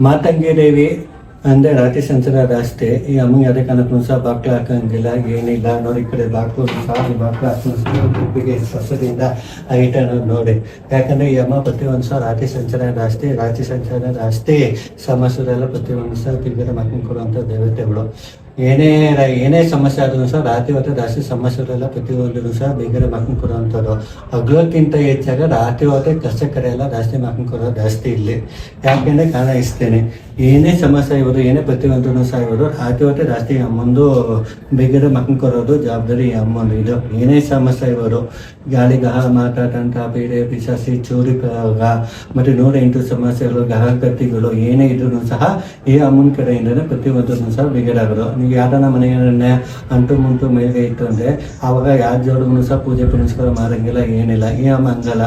ಮಾತಂಗಿ ದೇವಿ ಅಂದ್ರೆ ರಾತ್ರಿ ಸಂಚಾರ ರಸ್ತೆ. ಈ ಅಮ್ಮಗೆ ಅದೇ ಅನ್ನಕ್ಕೂ ಸಹ ಬಾಕ್ಲ ಹಾಕಂಗಿಲ್ಲ, ಏನಿಲ್ಲ. ನೋಡಿ, ಈ ಕಡೆ ಬಾಕ್ಲು ಸಹ ಬಾಕ್ಲ ಗುಬ್ಬಿಗೆ ಸ್ವಸದಿಂದ ಐಟ ನೋಡಿ. ಯಾಕಂದ್ರೆ ಈ ಅಮ್ಮ ಪ್ರತಿಯೊಂದು ಸಹ ರಾತ್ರಿ ಸಂಚಾರ ರಾಸ್ತೆ, ರಾತ್ರಿ ಸಂಚಾರ ಅಷ್ಟೇ ಸಮಸ್ಯೆಲ್ಲ ಒಂದು ಸಹ ತಿಂಗಳ ಮಕ್ಕಳು ಕೊಡುವಂತ ದೇವತೆಗಳು. ಏನೇ ಏನೇ ಸಮಸ್ಯೆ ಆದ್ರೂ ಸಹ ರಾತ್ರಿ ಹೊತ್ತು ಜಾಸ್ತಿ ಸಮಸ್ಯೆಗಳೆಲ್ಲ ಪ್ರತಿಯೊಂದು ಸಹ ಬೇಗನೆ ಮಕ್ಕಳು ಕೊಡುವಂಥದ್ದು. ಹಗ್ಲಕ್ಕಿಂತ ಹೆಚ್ಚಾಗ ರಾತ್ರಿ ಹೊತ್ತೆ ಕಷ್ಟ ಕಡೆ ಎಲ್ಲ ಜಾಸ್ತಿ ಮಕ್ಕಳು ಕೊಡೋದು ಜಾಸ್ತಿ ಇಲ್ಲಿ. ಯಾಕೆಂದ್ರೆ ಕಾರಣ ಇಸ್ತೇನೆ ಏನೇ ಸಮಸ್ಯೆ ಇವರು, ಏನೇ ಪ್ರತಿಯೊಂದೂ ಸಹ ಇವರು, ರಾತ್ರಿ ಹೊತ್ತೆ ಜಾಸ್ತಿ ಅಮ್ಮಂದು ಬೇಗನೆ ಮಕ್ಕಳು ಕೊಡೋದು ಜವಾಬ್ದಾರಿ ಅಮ್ಮಂದು. ಇದು ಏನೇ ಸಮಸ್ಯೆ ಇವರು. ಗಾಳಿ ಗಹ ಮಾತಾಡಂತ ಬೇರೆ ಪಿಶಾಸಿ ಚೂರಿ ಪ್ರಯೋಗ ಮತ್ತೆ ನೂರ ಎಂಟು ಸಮಸ್ಯೆಗಳು ಗಹ ಕತ್ತಿಗಳು ಏನೇ ಇದ್ರೂ ಸಹ ಈ ಅಮ್ಮನ ಕಡೆಯಿಂದನೇ ಪ್ರತಿಯೊಂದನ್ನು ಸಹ ಬಿಗಡಾಗೋದು. ನೀವು ಯಾರನ್ನ ಮನೆಗಳನ್ನೇ ಅಂಟು ಮುಂಟು ಮೇಲ್ಗೆ ಇತ್ತು ಅಂದ್ರೆ ಆವಾಗ ಯಾರ ಜೋಡಿಗೂ ಸಹ ಪೂಜೆ ಪುನಸ್ಕಾರ ಮಾಡಂಗಿಲ್ಲ, ಏನಿಲ್ಲ. ಈ ಹಂಗಲ್ಲ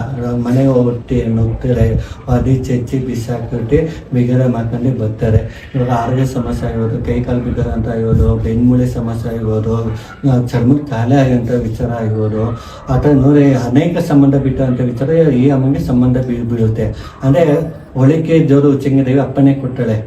ಮನೆ ಒಟ್ಟಿ ನುಗ್ತಾರೆ ಅದಿ ಚೆಚ್ಚಿ ಬಿಸಾಕ್ಬಿಟ್ಟು ಬಿಗರೆ ಮಾಡ್ಕೊಂಡು ಬರ್ತಾರೆ. ಇವಾಗ ಆರೋಗ್ಯ ಸಮಸ್ಯೆ ಆಗಿರೋದು ಕೈ ಕಾಲು ಬಿಗರ ಅಂತ ಆಗಿರೋದು ಬೆನ್ಮೂಳೆ ಸಮಸ್ಯೆ ಆಗಿರ್ಬೋದು ಚರ್ಮದ ಕಾಲೇ ಆಗೋಂಥ ವಿಚಾರ ಆಗಿರೋದು ಥರ ನೋಡಿ ಅನೇಕ ಸಂಬಂಧ ಬಿಟ್ಟಂಥ ವಿಚಾರ ಈ ಅಮ್ಮಗೆ ಸಂಬಂಧ ಬೀಳುತ್ತೆ. ಅಂದರೆ ಒಳಿಕೆ ಜೋರು ಚಂಗದೇವಿ ಅಪ್ಪನೇ ಕೊಟ್ಟಳೆ.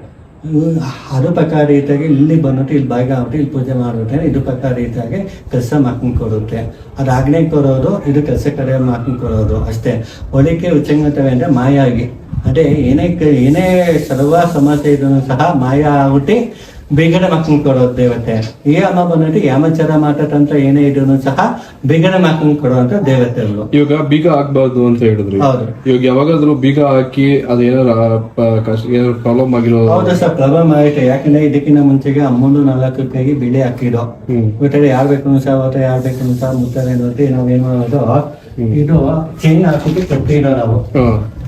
ಅದು ಪ್ರಕಾರ ರೀತಿಯಾಗಿ ಇಲ್ಲಿ ಬಂದ್ಬಿಟ್ಟು ಇಲ್ಲಿ ಬಾಯಿಗೆ ಆಗ್ಬಿಟ್ಟು ಇಲ್ಲಿ ಪೂಜೆ ಮಾಡ್ಬಿಟ್ಟೆ ಇದು ಪ್ರಕಾರ ರೀತಿಯಾಗಿ ಕೆಲಸ ಮಾಡ್ಕೊಂಡು ಕೊಡುತ್ತೆ. ಅದು ಆಗ್ನೇ ಕೊಡೋದು, ಇದು ಕೆಲಸ ಕಡೆ ಮಾಡ್ಕೊಂಡು ಕೊಡೋದು ಅಷ್ಟೇ. ಒಳಿಕೆ ಉಚ್ಚಂಗತವೆ ಅಂದರೆ ಮಾಯಾಗಿ. ಅದೇ ಏನೇ ಏನೇ ಸರ್ವ ಸಮಸ್ಯೆ ಇದನ್ನು ಸಹ ಮಾಯ ಆಗ್ಬಿಟ್ಟು ಬೇಗನೆ ಮಕ್ಕಳು ಕೊಡೋದು ದೇವತೆ. ಈ ಅಮ್ಮ ಬಂದ್ಬಿಟ್ಟು ಯಾಮಚಾರ ಮಾತಾಟಂತ ಏನೇ ಇದ್ರು ಸಹ ಬೇಗನೆ ಮಕ್ಕಳು ಕೊಡುವಂತ ದೇವತೆಗಳು ಇವಾಗ ಬೀಗ ಹಾಕ್ಬಾರ್ದು ಅಂತ ಹೇಳಿದ್ರು. ಇವಾಗ ಯಾವಾಗಾದ್ರೂ ಬೀಗ ಹಾಕಿ ಅದೇನಾರ ಪ್ರಾಬ್ಲಮ್ ಆಗಿರೋ ಹೌದು ಸರ್ ಪ್ರಾಬ್ಲಮ್ ಆಗೈತೆ ಯಾಕಂದ್ರೆ ಇದಕ್ಕಿಂತ ಮುಂಚೆಗೆ ಅಮ್ಮಂದು ನಾಲ್ಕು ಕೈಗೆ ಬಿಳಿ ಯಾರ್ ಬಿಟ್ಟರೆ ಯಾರು ಬೇಕು ಸಹ ಅಥವಾ ಯಾರು ಬೇಕು ಸಹ ಮುತ್ತಾರೆ ನಾವ್ ಏನ್ ಮಾಡೋದು? ಇದು ಚೈನ್ ಹಾಕಿ ಕಟ್ಟಿಡೋ ನಾವು.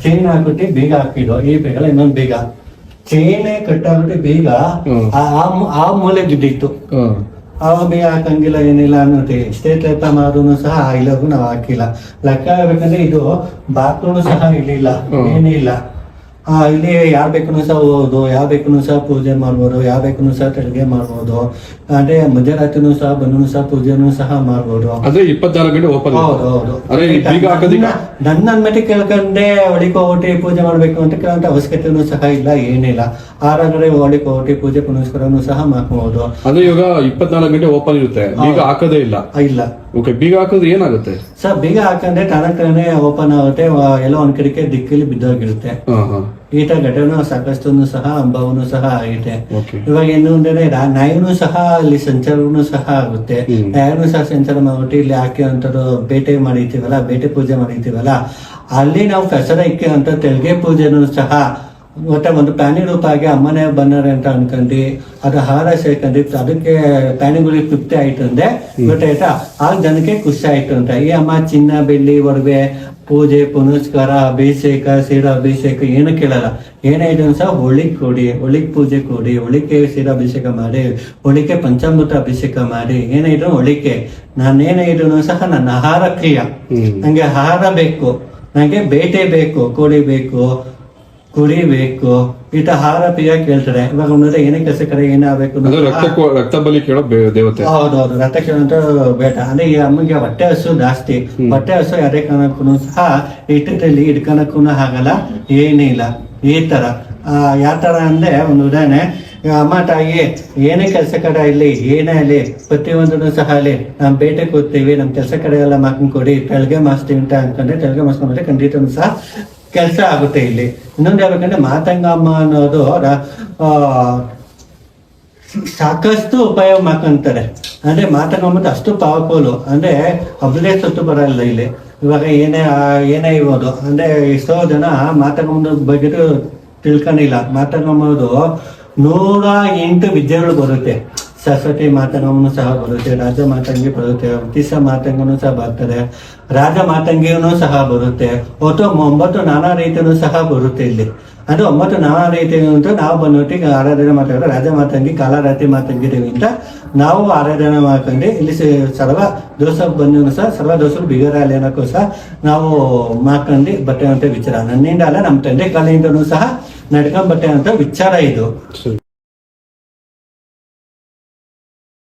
ಚೈನ್ ಹಾಕಿ ಬೀಗ ಹಾಕಿಡೋ ಈ ಬೇಗಲ್ಲ ಇನ್ನೊಂದು ಬೀಗ. ಚೈನ್ ಕಟ್ಟಾಗ್ಬಿಟ್ಟು ಬೇಗ. ಆ- ಮೂಲೆ ಬಿದ್ದಿತ್ತು ಹಾ ಅವಾಗ ಬೇಗ ಹಾಕಂಗಿಲ್ಲ ಏನಿಲ್ಲ ಅನ್ನೋದು ಎಷ್ಟೇ ಪ್ರಯತ್ನ ಮಾಡಿದ್ರು ಸಹ ಇಲ್ಲಗೂ ನಾವು ಹಾಕಿಲ್ಲ ಲೆಕ್ಕ ಆಗ್ಬೇಕಂದ್ರೆ ಇದು ಬಾತ್ರೂಮ್ ಸಹ ಇಲ್ಲಿಲ್ಲ. ಏನಿಲ್ಲ ಇಲ್ಲಿ ಯಾರ್ ಬೇಕನ್ನೂ ಸಹ ಹೋಗೋದು ಯಾವ ಬೇಕನ್ನೂ ಸಹ ಪೂಜೆ ಮಾಡ್ಬೋದು ಯಾವ ಬೇಕನ್ನೂ ಸಹ ತೆರಿಗೆ ಮಾಡ್ಬೋದು ಅಂದ್ರೆ ಮಧ್ಯರಾತ್ರಿನೂ ಸಹ ಬಂದು ಸಹ ಪೂಜೆನೂ ಸಹ ಮಾಡ್ಬೋದು. ಅದೇ ಇಪ್ಪತ್ನಾಲ್ಕು ಗಂಟೆ ಓಪನ್ ಹೌದು ಹೌದು. ನನ್ನ ಅನ್ಮತಿ ಕೇಳ್ಕೊಂಡೆ ಒಳಿಕ ಹೊಟ್ಟಿ ಪೂಜೆ ಮಾಡ್ಬೇಕು ಅಂತ ಕೇಳುವಂತ ಅವಶ್ಯಕತೆನೂ ಸಹ ಇಲ್ಲ ಏನಿಲ್ಲ. ಆರಾದ್ರೆ ಒಳಿಕ ಹೊಟ್ಟಿ ಪೂಜೆ ಪುನಸ್ಕಾರನೂ ಸಹ ಮಾಡ್ಬೋದು. ಅದೇ ಇವಾಗ ಇಪ್ಪತ್ನಾಲ್ಕು ಗಂಟೆ ಓಪನ್ ಇರುತ್ತೆ. ಈಗ ಹಾಕೋದೇ ಇಲ್ಲ. ಇಲ್ಲ. ಓಕೆ ಬೀಗ ಹಾಕಿದ್ರೆ ಏನಾಗುತ್ತೆ? ಸರ್ ಬೀಗ ಹಾಕಂದ್ರೆ ತಾನೇ ಓಪನ್ ಆಗುತ್ತೆ ಎಲ್ಲ ಒಂದ್ ಕಡೆಗೆ ದಿಕ್ಕಲ್ಲಿ ಬಿದ್ದೋಗಿರುತ್ತೆ. ಈ ತರ ಘಟನೆ ಸಾಕಷ್ಟು ಸಹ ಅಂಬವನು ಸಹ ಆಗಿದೆ. ಇವಾಗ ಏನು ಅಂದ್ರೆ ನಾಯಿನೂ ಸಹ ಅಲ್ಲಿ ಸಂಚಾರನೂ ಸಹ ಆಗುತ್ತೆ. ನಾಯಿನೂ ಸಹ ಸಂಚಾರ ಮಾಡ್ಬಿಟ್ಟು ಇಲ್ಲಿ ಹಾಕಿ ಅಂತದ್ದು ಬೇಟೆ ಮಾಡಿರ್ತೀವಲ್ಲ ಬೇಟೆ ಪೂಜೆ ಮಾಡಿರ್ತೀವಲ್ಲ ಅಲ್ಲಿ ನಾವು ಕಸರ ಇಕ್ಕಿ ಅಂತ ತೆರಿಗೆ ಪೂಜೆನೂ ಸಹ ಮತ್ತೆ ಒಂದು ಪ್ರಾಣಿ ರೂಪ ಆಗಿ ಅಮ್ಮನೇ ಬಂದಾರೆ ಅಂತ ಅನ್ಕೊಂಡಿ ಅದು ಹಾರ ಸೇರ್ಕೊಂಡಿ ಅದಕ್ಕೆ ಪ್ರಾಣಿಗಳಿಗೆ ತೃಪ್ತಿ ಆಯ್ತು ಅಂದ್ರೆ ಗೊತ್ತಾಯ್ತಾ? ಆಗ ಜನಕ್ಕೆ ಖುಷಿ ಆಯ್ತು ಅಂತ. ಈ ಅಮ್ಮ ಚಿನ್ನ ಬೆಳ್ಳಿ ಒಡವೆ ಪೂಜೆ ಪುನಸ್ಕಾರ ಅಭಿಷೇಕ ಸೀರ ಅಭಿಷೇಕ ಏನು ಕೇಳಲ್ಲ. ಏನೇ ಇದನ್ನು ಸಹ ಕೊಡಿ ಒಳಿಕ್ ಪೂಜೆ ಕೊಡಿ ಒಳಿಕೆ ಸೀರ ಅಭಿಷೇಕ ಮಾಡಿ ಒಳಿಕೆ ಪಂಚಾಮೃತ ಅಭಿಷೇಕ ಮಾಡಿ ಏನೇ ಇದ್ರು ಒಳಿಕೆ ನಾನೇನೇ ಇದ್ರು ಸಹ ನನ್ನ ಆಹಾರ ಕ್ರಿಯ. ನಂಗೆ ಆಹಾರ ಬೇಕು ನಂಗೆ ಬೇಟೆ ಬೇಕು ಕೋಳಿ ಬೇಕು ಕುರಿ ಈತ ಪ್ರಿಯ ಕೇಳ್ತಾರೆ. ಇವಾಗ ಒಂದ್ರೆ ಏನೇ ಕೆಲಸ ಕರೆ ಏನೇ ಆಗ್ಬೇಕು ಅದು ರಕ್ತ ಬಲಿ ಕೇಳೋ ಬೇ- ದೇವತೆ. ಹೌದೌದು ರಕ್ತ ಕೇಳಂತ ಬೇಟ ಅಂದ್ರೆ ಈ ಅಮ್ಮಗೆ ಹೊಟ್ಟೆ ಹಸು ಜಾಸ್ತಿ. ಹೊಟ್ಟೆ ಹಸು ಯಾರೇ ಕಾರಣಕ್ಕೂ ಸಹ ಇಟ್ಟಿದ್ದಲ್ಲಿ ಹಿಡ್ಕೊಳಕ್ಕೂ ಆಗಲ್ಲ. ಇಲ್ಲ. ಈ ತರ. ಆ, ಯಾವ ತರ ಅಂದ್ರೆ ಒಂದು ಉದಾಹರಣೆ ಈಗ ಅಮ್ಮ ತಾಯಿ ಏನೇ ಕೆಲಸ ಕಡೆ ಇಲ್ಲಿ ಏನೇ ಅಲ್ಲಿ ಪ್ರತಿಯೊಂದನ್ನು ಸಹ ಅಲ್ಲಿ ನಮ್ ಬೇಟೆ ಕೂತೀವಿ ನಮ್ ಕೆಲಸ ಕಡೆ ಎಲ್ಲ ಮಾಡ್ಕೊಂಡು ಕೊಡಿ ತೆಳಗೆ ಮಾಡಿಸ್ತೀವಿ ಅಂತ ಅನ್ಕೊಂಡ್ರೆ ತೆಳ್ಗೆ ಮಾಡಿಸ್ಕೊಂಡ್ರೆ ಖಂಡಿತ ಸಹ ಕೆಲಸ ಆಗುತ್ತೆ ಇಲ್ಲಿ. ಇನ್ನೊಂದು ಹೇಳ್ಬೇಕಂದ್ರೆ ಮಾತಂಗಮ್ಮ ಅನ್ನೋದು ಸಾಕಷ್ಟು ಉಪಯೋಗ ಮಾಡ್ಕೊಂತಾರೆ. ಅಂದ್ರೆ ಮಾತಂಗಮ್ಮದ ಅಷ್ಟು ಪವರ್ಫುಲ್ ಅಂದ್ರೆ ಒಬ್ಬರೇ ಸುತ್ತು ಬರಲ್ಲ ಇಲ್ಲಿ. ಇವಾಗ ಏನೇ ಏನೇ ಇರ್ಬೋದು. ಅಂದ್ರೆ ಎಷ್ಟೋ ಜನ ಮಾತಂಗಮ್ಮನ ಬಗ್ಗೆ ತಿಳ್ಕೊಂಡಿಲ್ಲ. ಮಾತಂಗಮ್ಮದು ನೂರ ಎಂಟು ವಿದ್ಯೆಗಳು ಬರುತ್ತೆ. ಸರಸ್ವತಿ ಮಾತನವನ್ನು ಸಹ ಬರುತ್ತೆ, ರಾಜ ಮಾತಂಗಿ ಬರುತ್ತೆ ಉತ್ತಿಸ ಮಾತಂಗನು ಸಹ ಬರ್ತಾರೆ ರಾಜ ಮಾತಂಗಿಯೂ ಸಹ ಬರುತ್ತೆ, ಒಟ್ಟು ಒಂಬತ್ತು ನಾನಾ ರೀತಿಯೂ ಸಹ ಬರುತ್ತೆ ಇಲ್ಲಿ. ಅದು ಒಂಬತ್ತು ನಾನಾ ರೀತಿ ಅಂತ ನಾವು ಬಂದ್ಬಿಟ್ಟು ಆರಾಧನೆ ಮಾತಾಡ ರಾಜ ಮಾತಂಗಿ, ಕಾಲರಾತ್ರಿ ದೇವಿ ಅಂತ ನಾವು ಆರಾಧನೆ ಮಾಡ್ಕೊಂಡು ಇಲ್ಲಿ ಸರ್ವ ದೋಸ ಬಂದು ಸಹ, ಸರ್ವ ದೋಸರು ಬಿಗರ ಅನ್ನೋಕ್ಕೂ ಸಹ ನಾವು ಮಾಡ್ಕೊಂಡು ಬಟ್ಟೆ ಅಂತ ವಿಚಾರ. ನನ್ನಿಂದ ಅಲ್ಲ, ನಮ್ಮ ತಂದೆ ಕಾಲಿಂದನೂ ಸಹ ನಡ್ಕೊಂಡ್ ಬಟ್ಟೆ ಅಂತ ವಿಚಾರ ಇದು.